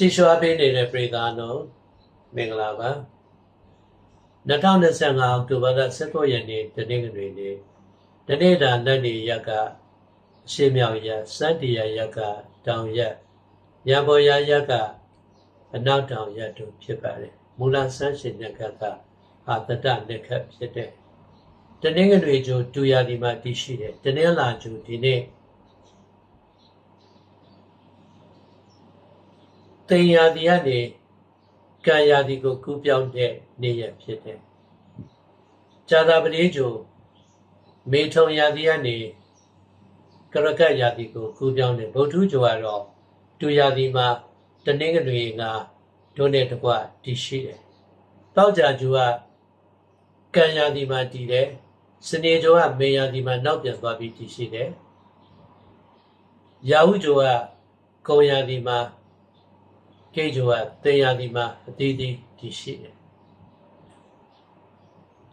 ကြည်ရွှာပေးနေတဲ့ပြည်သားတို့မင်္ဂလာပါ2025အောက်တိုဘာလ19ရက်နေ့တနင်္ဂနွေနေ့တနေ့တာလက်နေရက်ကအရှေ့မြောက်ရက်စန္ဒီယာရက်ကတောင်ရက်ရံပေါ်ရရက်ကအနောက်တောင်ရက်တို့ဖြစ်ပါတယ်မူလဆန်းရှင်မြတ်ကကအာတတလက်ခတ်ဖြစ်တဲ့တနင်္ဂနွေကျိုးတူရာဒီမှာတည်ရှိတယ်တနင်္လာကျိုးဒီနေ့ တင်ရာဒီကနေကံရာဒီကိုကူးပြောင်းတဲ့နေ့ရက်ဖြစ်တယ်။ဇာတာပတိကျိုးမေထုံရာဒီကနေကရကတ်ရာဒီကိုကူးပြောင်းတဲ့ဗုဒ္ဓကျိုးကတော့တူရာဒီမှာတနင်္ဂနွေကဒုနဲ့တကွတည်ရှိတယ်။တောက်ကြကျိုးကကံရာဒီမှာတည်တယ်။စနေကျိုးကမေရာဒီမှာနောက်ပြန်သွားပြီးတည်ရှိတယ်။ရာဟုကျိုးကကုံရာဒီမှာ ကိတ်ကျိုးကတင်ရာဒီမှာအသေးသေးတည်ရှိတယ်။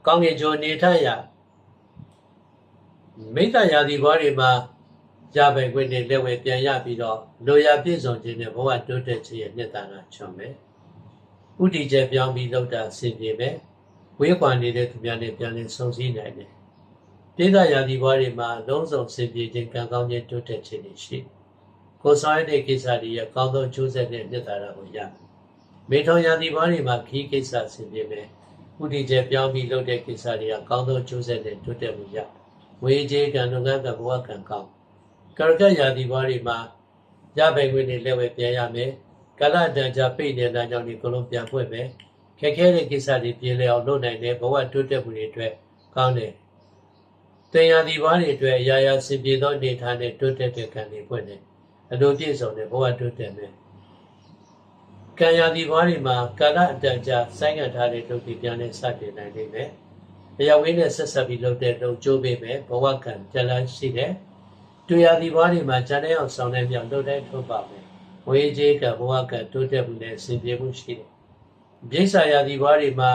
ကောင်းကင်ကျိုးနေထရမိတ္တရာဒီဘွားတွေမှာရပိုင်ခွင့်နဲ့လက်ဝဲပြန်ရပြီးတော့လိုရာပြည့်စုံခြင်းနဲ့ဘဝတိုးတက်ခြင်းရဲ့နှစ်သာရချွန်မယ်။ဥတီကျပြောင်းပြီးလောက်တာဆင်ပြေမယ်။ဝေးကွာနေတဲ့သူများနဲ့ပြန်လည်ဆုံစည်းနိုင်တယ်။ပြည်သားရာဒီဘွားတွေမှာလုံးစုံဆင်ပြေခြင်းကံကောင်းခြင်းတိုးတက်ခြင်းတွေရှိတယ်။ ကိုယ်ဆောင်ရတဲ့ကိစ္စတွေရဲ့ကောင်းသောကျိုးဆက်တဲ့နှစ်သာရကိုရမယ်။မေထောင်ရာဒီဘွားတွေမှာခီးကိစ္စဆင်ပြေမယ်။ဥတီကျပြောင်းပြီးလုပ်တဲ့ကိစ္စတွေကကောင်းသောကျိုးဆက်တဲ့တိုးတက်မှုရ။ဝေးခြင်းကံလုပ်ငန်းကဘဝကံကောင်းကရကရာဒီဘွားတွေမှာရပိုင်ခွင့်နဲ့လက်ဝဲပြန်ရမယ်။ကာလတန်ကြာပိတ်နေတာကြောင့်ဒီကလုံးပြန်ဖွင့်မယ်။ခက်ခဲတဲ့ကိစ္စတွေပြေလည်အောင်လုပ်နိုင်တဲ့ဘဝတိုးတက်မှုတွေအတွက်ကောင်းတယ်။တင်ရာဒီဘွားတွေအတွက်အရာရာစင်ပြေသောအနေထားနဲ့တိုးတက်တဲ့ကံတွေဖွင့်တယ်။ အလိုပြည့်စုံတဲ့ဘဝတိုးတက်မယ်။ကံရာဒီဘွားတွေမှာကာလအတန်ကြာဆိုင်းငံ့ထားတဲ့လုပ်ပြီးပြန်လဲစတင်နိုင်နေမယ်။အရာဝင်းနဲ့ဆက်ဆက်ပြီးလုပ်တဲ့လုပ်ကြိုးပေးမယ်ဘဝကံကြလန်းရှိတယ်။တူရာဒီဘွားတွေမှာဂျန်တဲ့အောင်ဆောင်တဲ့မြောက်လုပ်တဲ့ထုတ်ပါမယ်။ဝေးကြီးကဘဝကတိုးတက်မှုနဲ့ဆင်ပြေမှုရှိတယ်။ပြိဿရာဒီဘွားတွေမှာ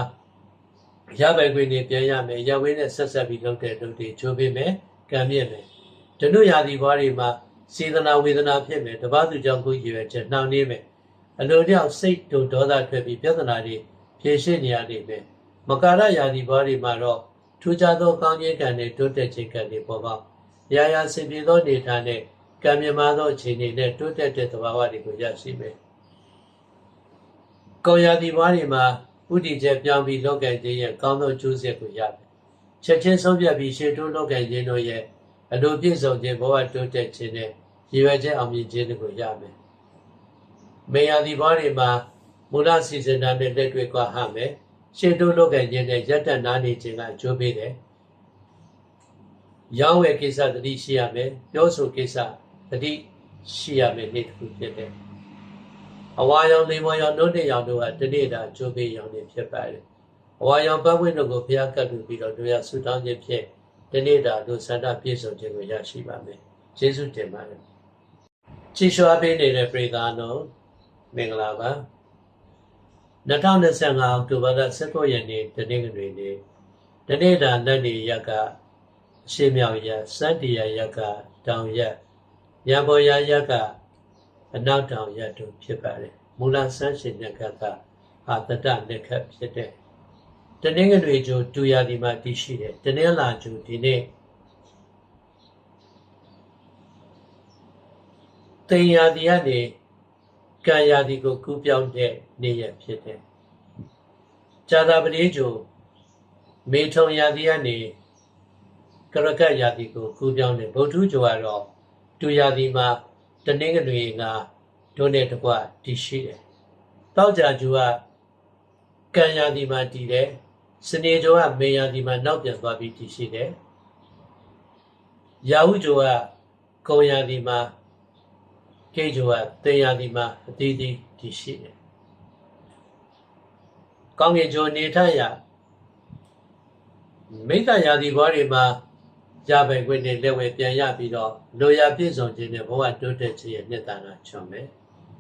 ရပိုင်ခွင့်နဲ့ပြန်ရမယ်။ရဝင်းနဲ့ဆက်ဆက်ပြီးလုပ်တဲ့လုပ်တွေကြိုးပေးမယ်။ကံမြင့်မယ်။ဒနုရာဒီဘွားတွေမှာ စေတနာဝေဒနာဖြစ်မယ်။တပတ်သူကြောင့်ကိုရည်ရွယ်ချက်နှောင့်နှေးမယ်။အလိုတယောက်စိတ်တုန်ဒေါသထွက်ပြီးပြဿနာတွေဖြေရှင်းနေရနေမယ်။မကာရယာဒီဘွားတွေမှာတော့ထူးခြားသောကောင်းခြင်းကံနဲ့တိုးတက်ခြင်းကံတွေပေါ်ပေါက်ရာရာစင်ပြေသောနေထိုင်နဲ့ကံမြမသောအခြေအနေနဲ့တိုးတက်တဲ့သဘာဝတွေကိုရရှိမယ်။ကောရာဒီဘွားတွေမှာဥတီချက်ပြောင်းပြီးလောက်ကံခြင်းရဲ့ကောင်းသောကျိုးဆက်ကိုရမယ်။ချက်ချင်းဆုံးဖြတ်ပြီးရှေ့တိုးလောက်ကံခြင်းတို့ရဲ့ အလိုပြည့်စုံခြင်းဘဝတိုးတက်ခြင်းနဲ့ရည်ရွယ်ချက်အောင်မြင်ခြင်းတွေကိုရမယ်။မေယာဒီဘွားတွေမှာမူလစီစဉ်တာနဲ့လက်တွေ့ကွာဟမယ်။ရှေ့တိုးလောက်ကံခြင်းနဲ့ရက်တက်နာနေခြင်းကအကျိုးပေးတယ်။ရောင်းဝယ်ကိစ္စတတိရှိရမယ်ပြောဆိုကိစ္စတတိရှိရမယ်နေ့တစ်ခုဖြစ်တယ်အဝါရောင်နေမော်ရောင်နှုတ်နဲ့ရောင်တို့ကတနေ့တာကြိုးပေးရောင်နေဖြစ်ပါတယ်အဝါရောင်ပတ်ဝန်းတို့ကိုဘုရားကတ်လူပြီးတော့တို့ရဆူတောင်းခြင်းဖြင့် တနေ့တာတို့ဆန္ဒပြည့်စုံခြင်းကိုရရှိပါမယ်ယေရှုတင်ပါတယ်ချီးရွှာပေးနေတဲ့ပြည်သားတို့မင်္ဂလာပါ2025အောက်တိုဘာလ19ရက်နေ့တနင်္ဂနွေနေ့တနေ့တာလက်နေရက်ကအရှေ့မြောက်ရက်စန္ဒီယာရက်ကတောင်ရက်ရံပေါ်ရရက်ကအနောက်တောင်ရက်တို့ဖြစ်ပါတယ်မူလဆန်းရှင်မြတ်ကကအာတတလက်ခတ်ဖြစ်တဲ့ တနင်္ဂနွေကျိုးတူရာဒီမှာတည်ရှိတယ်တနင်္လာကျိုးဒီနေ့တင်ရာဒီကနေကံရာဒီကိုကူးပြောင်းတဲ့နေ့ရက်ဖြစ်တယ်ဇာတာပတိကျိုးမေထုံရာဒီကနေကရကတ်ရာသီကိုကူးပြောင်းတဲ့ဗုဒ္ဓကျိုးကတော့တူရာသီမှာတနင်္ဂနွေကဒုနဲ့တကွတည်ရှိတယ်။တောက်ကြကျိုးကကံရာသီမှာတည်တယ်။ စနေကျိုးကမေရာသီမှာနောက်ပြန်သွားပြီးတည်ရှိတယ်။ရာဟုကျိုးကကုံရာသီမှာကိတ်ကျိုးကတင်ရာသီမှာအသေးသေးတည်ရှိတယ်။ကောင်းကင်ကျိုးနေထရမိတ္တရာသီဘွားတွေမှာရပိုင်ခွင့်နဲ့လက်ဝဲပြန်ရပြီးတော့လိုရာပြည့်စုံခြင်းနဲ့ဘဝတိုးတက်ခြင်းရဲ့နှစ်သာရချွန်မယ်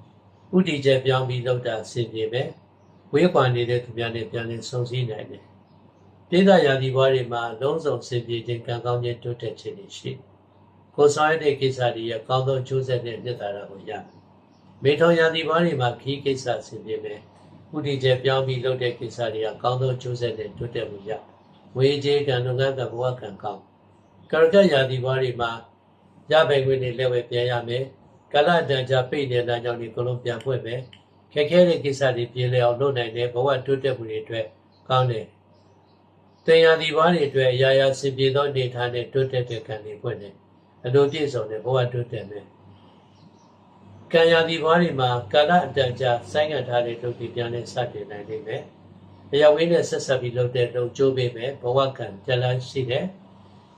။ဥတီကျပြောင်းပြီးလောက်တာဆင်ပြေမယ်။ဝေးကွာနေတဲ့သူများနဲ့ပြန်လည်ဆုံစည်းနိုင်တယ်။ ပြည်သားရာသီဘွားတွေမှာလုံးစုံဆင်ပြေခြင်းကံကောင်းခြင်းတိုးတက်ခြင်းတွေရှိ။ကိုယ်ဆောင်ရတဲ့ကိစ္စတွေရဲ့ကောင်းသောကျိုးဆက်တဲ့နှစ်သာရကိုရမယ်။မေထောင်ရာသီဘွားတွေမှာခီးကိစ္စဆင်ပြေမယ်ဥတီကျပြောင်းပြီးလုပ်တဲ့ကိစ္စတွေကကောင်းသောကျိုးဆက်တဲ့တိုးတက်မှုရဝေကြီးကံလုပ်ငန်းကဘဝကံကောင်းကရကရာသီဘွားတွေမှာရပိုင်ခွင့်တွေလက်ဝဲပြန်ရမယ်ကာလတန်ကြာပိတ်နေတဲ့ကြောင့်ဒီကုလုံးပြန်ဖွင့်မယ်ခက်ခဲတဲ့ကိစ္စတွေပြေလည်အောင်လုပ်နိုင်တဲ့ဘဝတိုးတက်မှုတွေအတွက်ကောင်းတယ် တင်ရာသီဘွားတွေအတွက်အရာရာစင်ပြေသောနေထားနဲ့တိုးတက်တဲ့ကံတွေဖွင့်တယ်အလိုပြည့်စုံတဲ့ဘဝတိုးတက်မယ်ကံရာသီဘွားတွေမှာကာလအတန်ကြာဆိုင်းငံ့ထားတဲ့လုပ်ပြီးပြန်လဲစတင်နိုင်နေမယ်အရာဝင်းနဲ့ဆက်ဆက်ပြီးလုပ်တဲ့လုပ်ကျိုးပေးမယ်ဘဝကံကြလန်းရှိတယ်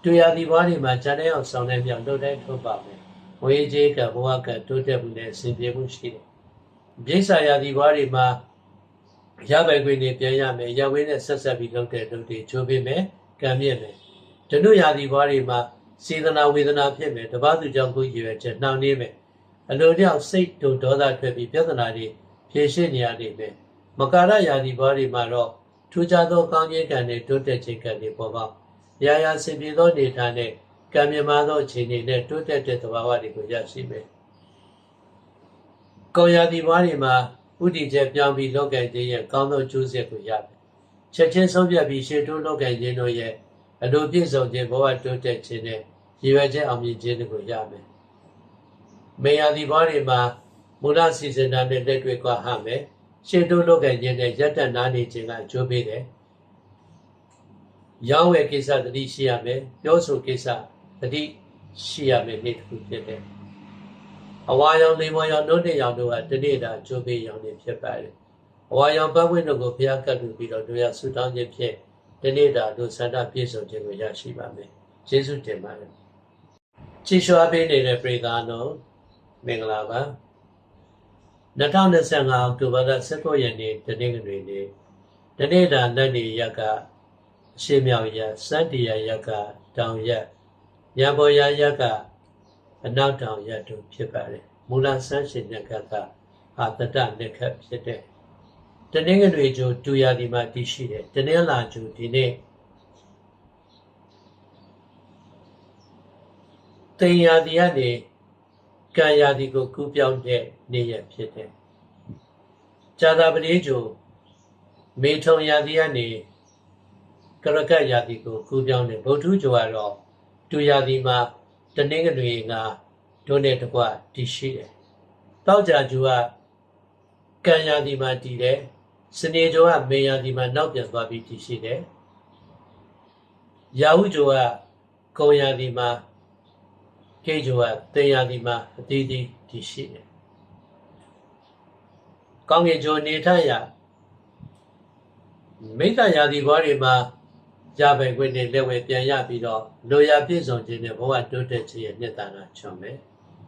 တွေ့ရာသီဘွားတွေမှာဇာတဲ့အောင်ဆောင်တဲ့မြောက်လုပ်တိုင်းထုတ်ပါမယ်ဝေးကြီးကဘဝကတိုးတက်မှုနဲ့အစဉ်ပြေမှုရှိတယ်။ပြိဿာယာဒီဘွားတွေမှာ ရပိုင်ခွင့်တွေပြန်ရမယ်။ရဝင်းနဲ့ဆက်ဆက်ပြီးလုပ်တဲ့လုပ်တွေချိုးပေးမယ်။ကံမြင့်မယ်။ဓနုယာဒီဘွားတွေမှာစေတနာဝေဒနာဖြစ်မယ်။တပတ်သူကြောင့်ကိုရွယ်ချက်နှောင့်နှေးမယ်။အလိုတောင်စိတ်တုံဒေါသထွက်ပြီးပြဿနာတွေဖြေရှင်းနေရနေမယ်။မကာရယာဒီဘွားတွေမှာတော့ထူးခြားသောကောင်းခြင်းကံတွေတိုးတက်ခြင်းကံတွေပေါ်ပေါက်။ရာရာစင်ပြေသောနေထားနဲ့ကံမြမသောအခြေအနေနဲ့တိုးတက်တဲ့သဘာဝတွေကိုရရှိမယ်။ကောရာဒီဘွားတွေမှာ ဥတီချက်ပြောင်းပြီးလောက်ကင်ခြင်းရဲ့ကောင်းသောကျိုးဆက်ကိုရမယ်။ချက်ချင်းဆုံးဖြတ်ပြီးရှေ့တိုးလောက်ကင်ခြင်းတို့ရဲ့အလိုပြည့်စုံခြင်းဘဝတိုးတက်ခြင်းနဲ့ရည်ရွယ်ချက်အောင်မြင်ခြင်းတွေကိုရမယ်။မေယာဒီဘွားတွေမှာမူလစီစဉ်တာနဲ့လက်တွေ့ကွာဟမယ်။ရှေ့တိုးလောက်ကင်ခြင်းနဲ့ရက်တက်နာနေခြင်းကအကျိုးပေးတယ်။ရောင်းဝယ်ကိစ္စတတိရှိရမယ်။ပြောဆိုကိစ္စတတိရှိရမယ်နေ့တစ်ခုဖြစ်တယ်။ အဝါရောင်လေးမော်ရောင်နှုတ်တဲ့ရောင်တို့ကတနေ့တာကျိုးပေးရောင်တွေဖြစ်ပါတယ်။အဝါရောင်ပတ်ဝန်းတို့ကိုဘုရားကတ်လူပြီးတော့တို့ရဆုတောင်းခြင်းဖြင့်တနေ့တာတို့ဆန္ဒပြည့်စုံခြင်းကိုရရှိပါမယ်။ယေရှုတင်ပါတယ်။ချီးရှွားပေးနေတဲ့ပရိသတ်တို့မင်္ဂလာပါ။2025အောက်တိုဘာလ19ရက်နေ့တနင်္ဂနွေနေ့တနေ့တာလက်နေရက်ကအရှိမြောက်ရက်စတ္တရရက်ကတောင်ရက်ရံပေါ်ရရက်က အနောက်တောင်ရက်တို့ဖြစ်ပါတယ်မူလဆန်းရှင်မြတ်ကကအာတတလက်ခတ်ဖြစ်တဲ့တနင်္ဂနွေကျိုးတူရဒီမှာတည်ရှိတယ်တနင်္လာကျိုးဒီနေ့တင်ရဒီကနေကံရဒီကိုကူးပြောင်းတဲ့နေ့ရက်ဖြစ်တယ်ဇာတာပတိကျိုးမေထုံရဒီကနေကရကတ်ရာသီကိုကူးပြောင်းတယ်ဗုဒ္ဓကျိုးကတော့တူရာသီမှာ တနင်္ဂနွေကတို့နဲ့တကွတည်ရှိတယ်။တောက်ကြကျူကကံရာသီမှာတည်တယ်။စနေကျိုးကမေရာသီမှာနောက်ပြန်သွားပြီးတည်ရှိတယ်။ရာဟုကျိုးကကုံရာသီမှာကေကျိုးကတင်ရာသီမှာအသေးသေးတည်ရှိတယ်။ကောင်းကင်ကျိုးနေထရမိတ္တရာသီဘွားတွေမှာ ရပိုင်ခွင့်နဲ့လက်ဝဲပြန်ရပြီးတော့လိုရာပြည့်စုံခြင်းနဲ့ဘဝတိုးတက်ခြင်းရဲ့နှစ်သာရချွန်မယ်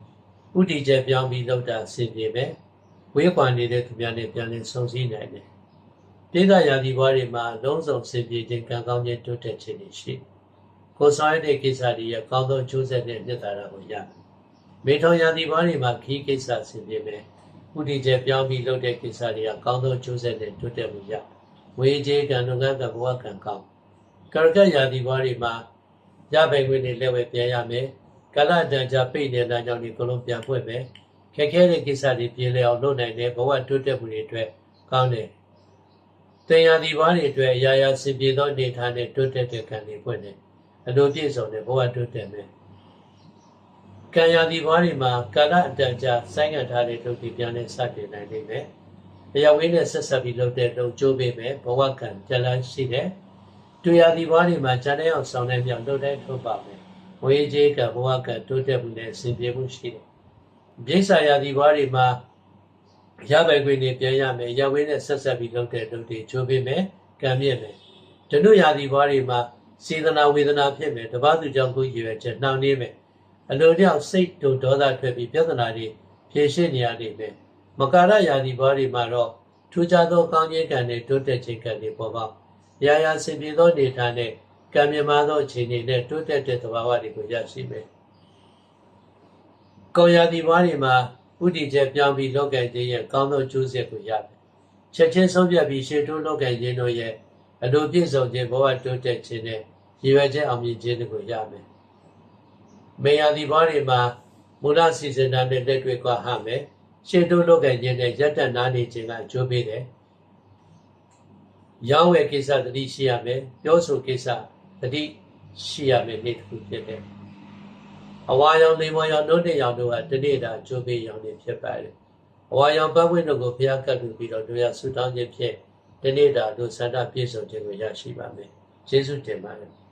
။ဥတီချက်ပြောင်းပြီးလောက်တာဆင်ပြေမယ်။ဝေးခွာနေတဲ့သူများနဲ့ပြန်လည်ဆုံစည်းနိုင်တယ်။ဒေသရာသီဘွားတွေမှာလုံးစုံဆင်ပြေခြင်းကံကောင်းခြင်းတိုးတက်ခြင်းတွေရှိ။ကိုယ်ဆောင်ရတဲ့ကိစ္စတွေရဲ့ကောင်းသောကျိုးဆက်တဲ့နှစ်သာရကိုရမယ်။မေထောင်ရာသီဘွားတွေမှာခီးကိစ္စဆင်ပြေမယ်။ဥတီချက်ပြောင်းပြီးလုပ်တဲ့ကိစ္စတွေကကောင်းသောကျိုးဆက်တဲ့တိုးတက်မှုရ။ဝေးကြီးကံလုပ်ငန်းကဘဝကံကောင်း ကရကရာသီဘွားတွေမှာရပိုင်ခွင့်တွေလက်ဝဲပြန်ရမယ်ကာလတန်ကြာပိတ်နေတဲ့ကြောင့်ဒီကလုံးပြန်ဖွင့်မယ်ခက်ခဲတဲ့ကိစ္စတွေပြေလည်အောင်လုပ်နိုင်တဲ့ဘဝတိုးတက်မှုတွေအတွက်ကောင်းတယ်တင်ရာသီဘွားတွေအတွက်အရာရာစင်ပြေသောနေထားနဲ့တိုးတက်တဲ့ကံတွေဖွင့်တယ်အလိုပြည့်စုံတဲ့ဘဝတိုးတက်မယ်ကံရာသီဘွားတွေမှာကာလအတန်ကြာဆိုင်းငံ့ထားတဲ့လုပ်ပြီးပြန်လဲစတင်နိုင်နေမယ်အရာဝင်းနဲ့ဆက်ဆက်ပြီးလုပ်တဲ့လုပ်ကျိုးပေးမယ်ဘဝကံကြလန်းရှိတယ် တွေ့ရသည်ဘွားတွေမှာဇာတဲ့အောင်ဆောင်တဲ့မြောက်လုပ်တိုင်းထုတ်ပါမယ်။ဝေးကြီးကဘဝကတိုးတက်မှုနဲ့ဆင်ပြေမှုရှိတယ်။ပြိဿာယာသည်ဘွားတွေမှာရပိုင်ခွင့်တွေပြန်ရမယ်။ရဝင်းနဲ့ဆက်ဆက်ပြီးလုပ်တဲ့လုပ်တွေချိုးပေးမယ်။ကံမြင့်မယ်။ဓနုယာသည်ဘွားတွေမှာစေတနာဝေဒနာဖြစ်မယ်။တပတ်သူကြောင့်ကိုရွယ်ချက်နှောင့်နှေးမယ်။အလိုတောင်စိတ်တုံဒေါသထွက်ပြီးပြဿနာတွေဖြေရှင်းနေရနေမယ်။မကာရယာသည်ဘွားတွေမှာတော့ထူးခြားသောကောင်းခြင်းကံတွေတိုးတက်ခြင်းကံတွေပေါ်ပေါက် ရာရာစင်ပြေသောနေထိုင်နဲ့ကံမြမသောအခြေအနေနဲ့တိုးတက်တဲ့သဘာဝတွေကိုရရှိမယ်။ကောရာဒီဘွားတွေမှာဥတီချက်ပြောင်းပြီးလောက်ကင်ခြင်းရဲ့ကောင်းသောကျိုးဆက်ကိုရမယ်။ချက်ချင်းဆုံးဖြတ်ပြီးရှေ့တိုးလောက်ကင်ခြင်းတို့ရဲ့အလိုပြည့်စုံခြင်းဘဝတိုးတက်ခြင်းနဲ့ရည်ရွယ်ချက်အောင်မြင်ခြင်းတွေကိုရမယ်။မေယာဒီဘွားတွေမှာမူလစီစဉ်တာနဲ့လက်တွေ့ကွာဟမယ်။ရှင်းတိုးလောက်ကခြင်းနဲ့ရက်တက်နားနေခြင်းကအကျိုးပေးတယ် ရောင်းဝယ်ကိစ္စတတိရှိရမယ်ပြောဆိုကိစ္စတတိရှိရမယ်နေ့တစ်ခုဖြစ်တယ်အဝါရောင်နေမောင်ရောင်နှုတ်တဲ့ရောင်တို့ကတနေ့တာအကျိုးပေးရောင်တွေဖြစ်ပါတယ်အဝါရောင်ပတ်ဝန်းတို့ကိုဘုရားကတ်လူပြီးတော့တို့ရဆုတောင်းခြင်းဖြင့်တနေ့တာတို့ဆန္ဒပြည့်စုံခြင်းကိုရရှိပါမယ်ယေရှုတင်ပါတယ်